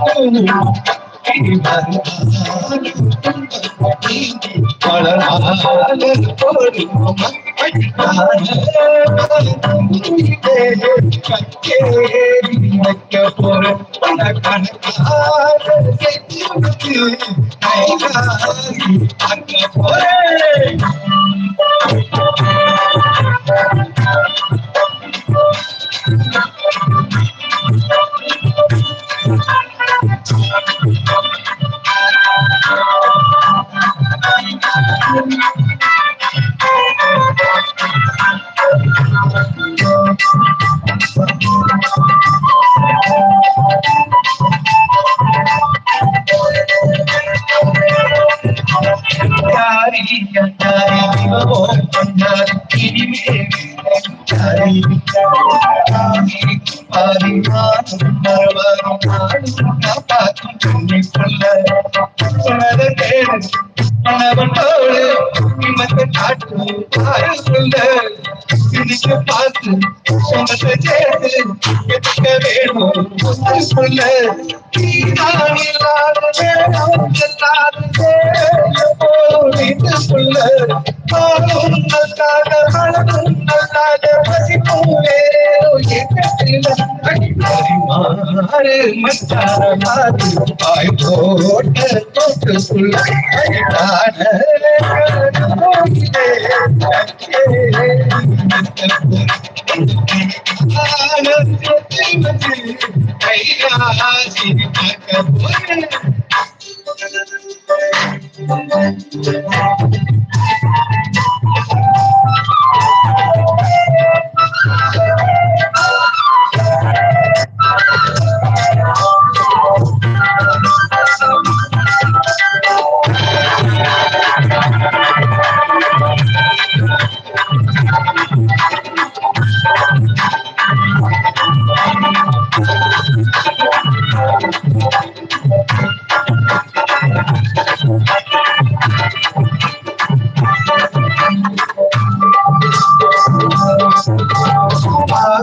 I'm not going. I'm not going. I'm not going பார்த்து சொன்னதை சேர்த்து எதுக்க வேணும் சொல்ல நீதான் இல்லாத நேரம் எல்லாருமே போட்டு சொல்ல பாலும் நல்லாத மனமும் நல்லாத பசிப்பும் வேறோ எங்கத்தில மாறு மச்சாரு பாய் போட்ட தொட்டு சொல்ல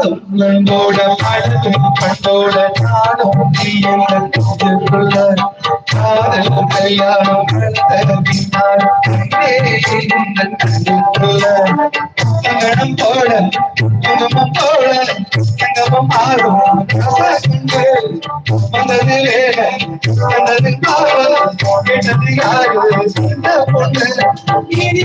பாசங்களோட பழகும் பண்டோட நானும் தீயல்ல காதல் கல்யாணம் சங்கடம் போல குடும்பம் போல சங்கமம் ஆடும் வந்தது வேலை வந்தது காவல் கேட்டது யாரு இந்த பொண்ணு இனி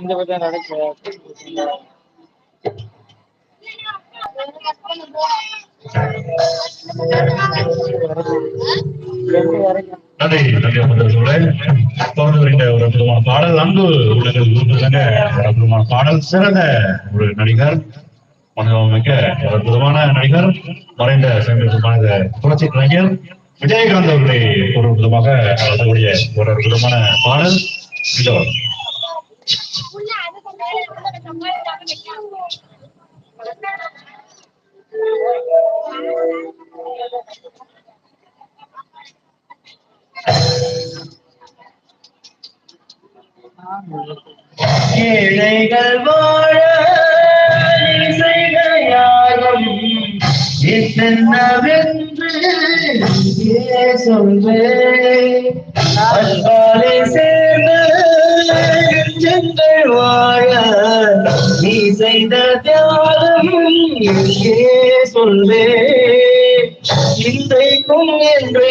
இந்த பக்கம் நடக்க நன்றி நன்றி தொடர்ந்து வருகின்ற ஒரு அற்புதமான பாடல். அன்பு உள்ளங்கள் ஒரு அற்புதமான பாடல். சிறந்த ஒரு நடிகர் மிக ஒரு அற்புதமான நடிகர் மறைந்த சமீபமான புரட்சி கலைஞர் விஜயகாந்த் அவர்களை ஒரு விதமாக ஒரு அற்புதமான பாடல். இதோ ஏழைகள் வாழ இசைகையாகும். என்னவென்று சொல்வே அன்பாலே சேர்ந்த எங்கள் வாழ நீ செய்த தியாகம் சொல்லே இன்றைக்கும் என்று